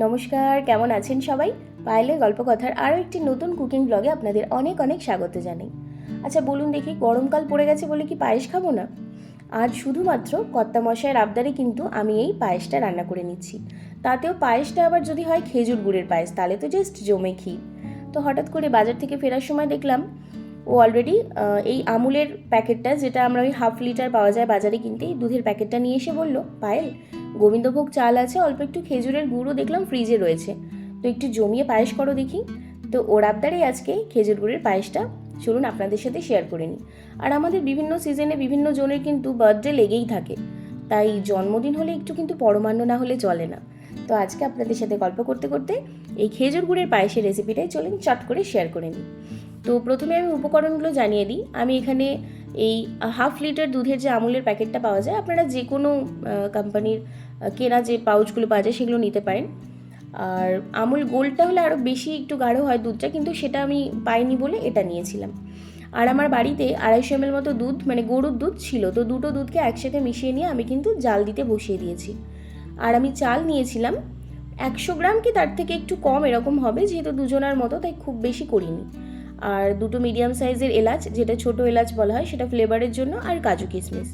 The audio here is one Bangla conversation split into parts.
নমস্কার, কেমন আছেন সবাই? পায়েলের গল্পকথার আরও একটি নতুন কুকিং ব্লগে আপনাদের অনেক অনেক স্বাগত জানাই। আচ্ছা বলুন দেখি, গরমকাল পড়ে গেছে বলে কি পায়েস খাব না? আজ শুধুমাত্র কর্তা মশাইয়ের আবদারে কিন্তু আমি এই পায়েসটা রান্না করে নিচ্ছি। তাতেও পায়েসটা আবার যদি হয় খেজুর গুড়ের পায়েস, তাহলে তো জাস্ট জমে ক্ষীর তো হঠাৎ করে বাজার থেকে ফেরার সময় দেখলাম, ও অলরেডি এই আমুলের প্যাকেটটা, যেটা আমরা ওই হাফ লিটার পাওয়া যায় বাজারে কিনতে দুধের প্যাকেটটা নিয়ে এসে বলল, পায়েল গোবিন্দভোগ চাল আছে, অল্প একটু খেজুরের গুঁড়ো দেখলাম ফ্রিজে রয়েছে। তো একটু জমিয়ে পায়েস করো দেখি। তো ওর আবদারেই আজকে খেজুর গুড়ের পায়েসটা চলুন আপনাদের সাথে শেয়ার করে নিই। আর আমাদের বিভিন্ন সিজনে বিভিন্ন জনের কিন্তু বার্থডে লেগেই থাকে। তাই জন্মদিন হলে একটু কিন্তু পরমান্ন না হলে চলে না। তো আজকে আপনাদের সাথে গল্প করতে করতে এই খেজুর গুড়ের পায়েসের রেসিপিটাই চলেন চট করে শেয়ার করে নিই। তো প্রথমে আমি উপকরণগুলো জানিয়ে দিই। আমি এখানে এই হাফ লিটার দুধের যে আমুলের প্যাকেটটা পাওয়া যায়, আপনারা যে কোনো কোম্পানির কেনা যে পাউচগুলো পাওয়া যায় সেগুলো নিতে পারেন। আর আমুল গোল্ডটা হলে আরও বেশি একটু গাঢ় হয় দুধটা, কিন্তু সেটা আমি পাইনি বলে এটা নিয়েছিলাম। আর আমার বাড়িতে আড়াইশো এমএল মতো দুধ মানে গরুর দুধ ছিল, তো দুটো দুধকে একসাথে মিশিয়ে নিয়ে আমি কিন্তু জাল দিতে বসিয়ে দিয়েছি। আর আমি চাল নিয়েছিলাম, একশো গ্রাম কি তার থেকে একটু কম এরকম হবে, যেহেতু দুজনার মতো, তাই খুব বেশি করিনি। আর দুটো মিডিয়াম সাইজের এলাচ, যেটা ছোট এলাচ বলা হয়, সেটা ফ্লেভারের জন্য আর কাজু কিশমিশ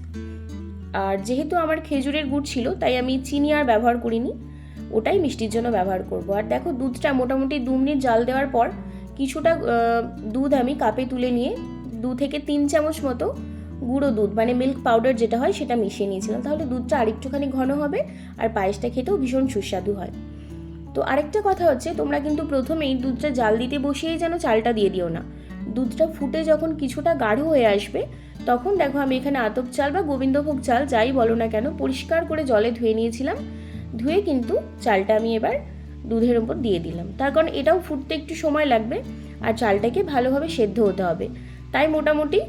আর যেহেতু আমার খেজুরের গুড় ছিল, তাই আমি চিনি আর ব্যবহার করিনি। ওটাই মিষ্টির জন্য ব্যবহার করব। আর দেখো, দুধটা মোটামুটি দু মিনিট জাল দেওয়ার পর কিছুটা দুধ আমি কাপে তুলে নিয়ে দু থেকে তিন চামচ মতো গুঁড়ো দুধ মানে মিল্ক পাউডার যেটা হয়, সেটা মিশিয়ে নিয়েছিলাম। তাহলে দুধটা আরেকটুখানি ঘন হবে আর পায়েসটা খেতেও ভীষণ সুস্বাদু হয়। তো আরেকটা কথা হচ্ছে, তোমরা কিন্তু প্রথমেই দুধটা জাল দিতে বসিয়েই যেন চালটা দিয়ে দিও না। দুধটা ফুটে যখন কিছুটা গাঢ় হয়ে আসবে, তখন দেখো আমি এখানে আতপ চাল বা গোবিন্দভোগ চাল যাই বলো না কেন পরিষ্কার করে জলে ধুয়ে নিয়েছিলাম। ধুয়ে কিন্তু চালটা আমি এবার দুধের ওপর দিয়ে দিলাম। তার কারণ এটাও ফুটতে একটু সময় লাগবে আর চালটাকে ভালোভাবে সেদ্ধ হতে হবে। তাই মোটামুটি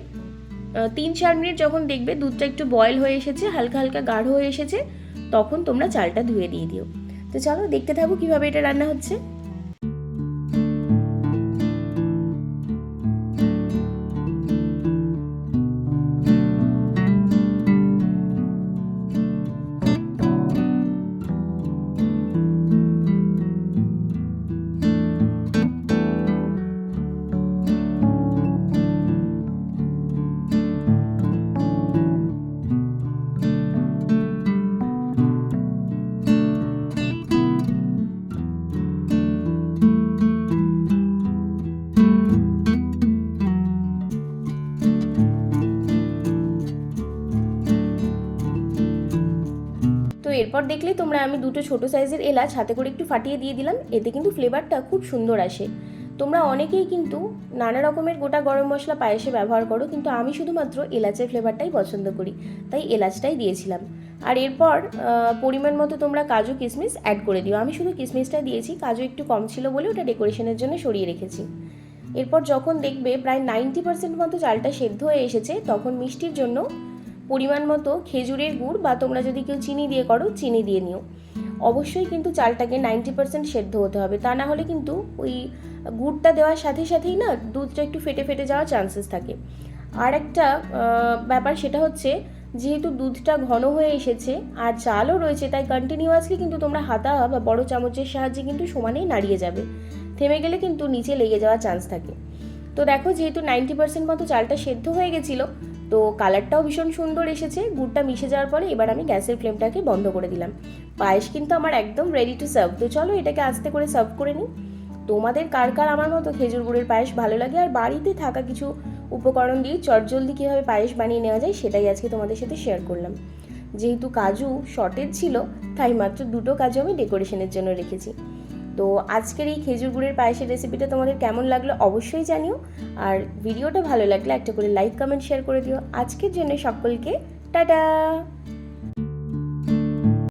তিন চার মিনিট যখন দেখবে দুধটা একটু বয়েল হয়ে এসেছে, হালকা হালকা গাঢ় হয়ে এসেছে, তখন তোমরা চালটা ধুয়ে দিয়ে দিও। তো চলো দেখতে থাকো কীভাবে এটা রান্না হচ্ছে। তো এরপর দেখলে তোমরা আমি দুটো ছোট সাইজের এলাচ হাতে করে একটু ফাটিয়ে দিয়ে দিলাম। এতে কিন্তু ফ্লেভারটা খুব সুন্দর আসে। তোমরা অনেকেই কিন্তু নানা রকমের গোটা গরম মশলা পায়েসে ব্যবহার করো, কিন্তু আমি শুধুমাত্র এলাচের ফ্লেভারটাই পছন্দ করি, তাই এলাচটাই দিয়েছিলাম। আর এরপর পরিমাণ মতো তোমরা কাজু কিশমিশ অ্যাড করে দিও। আমি শুধু কিশমিশটা দিয়েছি, কাজু একটু কম ছিল বলে ওটা ডেকোরেশনের জন্য সরিয়ে রেখেছি। এরপর যখন দেখবে প্রায় নাইনটি পার্সেন্ট মতো চালটা সেদ্ধ হয়ে এসেছে, তখন মিষ্টির জন্য পরিমাণ মতো খেজুরের গুড় বা তোমরা যদি কেউ চিনি দিয়ে করো, চিনি দিয়ে নিও। অবশ্যই কিন্তু চালটাকে নাইনটি পার্সেন্ট সেদ্ধ হতে হবে। তা না হলে কিন্তু ওই গুড়টা দেওয়ার সাথে সাথেই না দুধটা একটু ফেটে ফেটে যাওয়ার চান্সেস থাকে। আর একটা ব্যাপার সেটা হচ্ছে যেহেতু দুধটা ঘন হয়ে এসেছে আর চালও রয়েছে, তাই কন্টিনিউয়াসলি কিন্তু তোমরা হাতা বা বড় চামচের সাহায্যে কিন্তু সমানেই নাড়িয়ে যাবে। থেমে গেলে কিন্তু নিচে লেগে যাওয়ার চান্স থাকে। তো দেখো, যেহেতু নাইনটি পার্সেন্ট মতো চালটা সেদ্ধ হয়ে গেছিল তো কালারটাও ভীষণ সুন্দর এসেছে, গুড়টা মিশে যাওয়ার পরে এবার আমি গ্যাসের ফ্লেমটাকে বন্ধ করে দিলাম। পায়েস কিন্তু আমার একদম রেডি টু সার্ভ তো চলো এটাকে আস্তে করে সার্ভ করে নিই। তোমাদের কার কার আমার মতো খেজুর গুড়ের পায়েস ভালো লাগে? আর বাড়িতে থাকা কিছু উপকরণ দিয়ে চটজলদি কীভাবে পায়েস বানিয়ে নেওয়া যায় সেটাই আজকে তোমাদের সাথে শেয়ার করলাম। যেহেতু কাজু শর্টেজ ছিল, তাই মাত্র দুটো কাজু আমি ডেকোরেশনের জন্য রেখেছি। তো আজকের এই খেজুর গুড়ের পায়েসের রেসিপিটা তোমাদের কেমন লাগল অবশ্যই জানিও। আর ভিডিওটা ভালো লাগলে একটা করে লাইক কমেন্ট শেয়ার করে দিও। আজকের জন্য সকলকে টাটা!